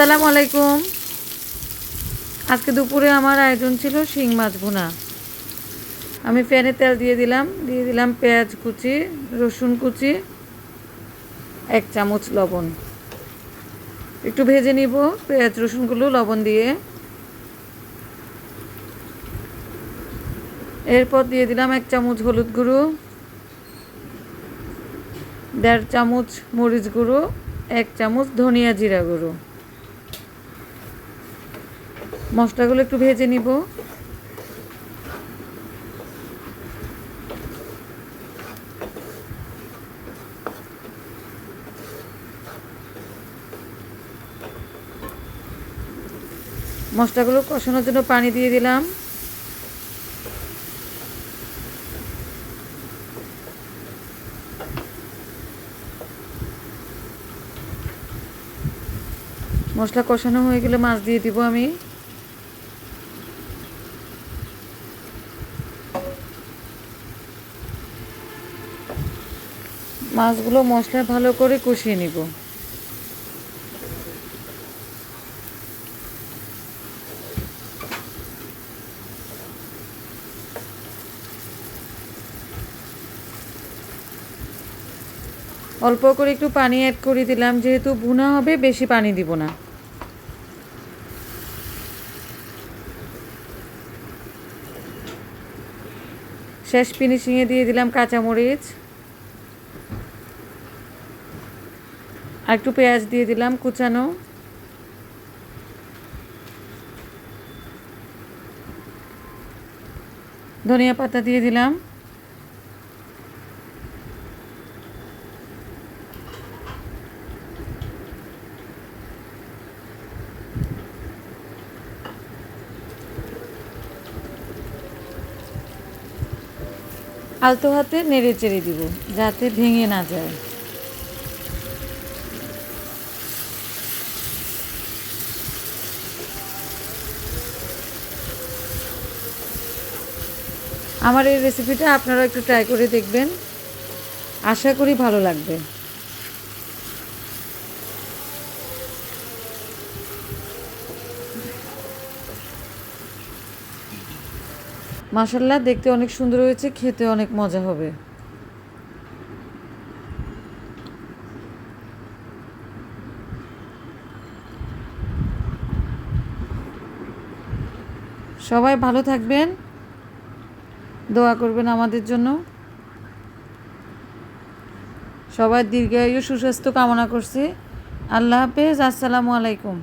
আসসালামু আলাইকুম। আজকে দুপুরে আমার আয়োজন ছিল শিং মাছ ভুনা। আমি প্যানে তেল দিয়ে দিলাম দিয়ে দিলাম পেঁয়াজ কুচি, রসুন কুচি, এক চামচ লবণ। একটু ভেজে নিব পেঁয়াজ, রসুনগুলো লবণ দিয়ে। এরপর দিয়ে দিলাম এক চামচ হলুদ গুঁড়ো, দেড় চামচ মরিচ গুঁড়ো, এক চামচ ধনিয়া জিরা গুঁড়ো। মশলাগুলো একটু ভেজে নিব। মশলাগুলো কষানোর জন্য পানি দিয়ে দিলাম। মশলা কষানো হয়ে গেলে মাছ দিয়ে দিব আমি। মাছগুলো মশলায় ভালো করে কষিয়ে নিব। অল্প করে একটু পানি অ্যাড করে দিলাম, যেহেতু ভুনা হবে, বেশি পানি দিব না। শেষ ফিনিশিংয়ে দিয়ে দিলাম কাঁচামরিচ। আর একটু পেঁয়াজ দিয়ে দিলাম কুচানো। ধনিয়া পাতা দিয়ে দিলাম। আলতো হাতে নেড়ে চেড়ে দিব, যাতে ভেঙে না যায়। আমার এই রেসিপিটা আপনারা একটু ট্রাই করে দেখবেন। আশা করি ভালো লাগবে। মাসাল্লাহ দেখতে অনেক সুন্দর হয়েছে, খেতে অনেক মজা হবে। সবাই ভালো থাকবেন। দোয়া করবেন আমাদের জন্য। সবার দীর্ঘায়ু সুস্বাস্থ্য কামনা করছি। আল্লাহ হাফেজ আসসালামু আলাইকুম।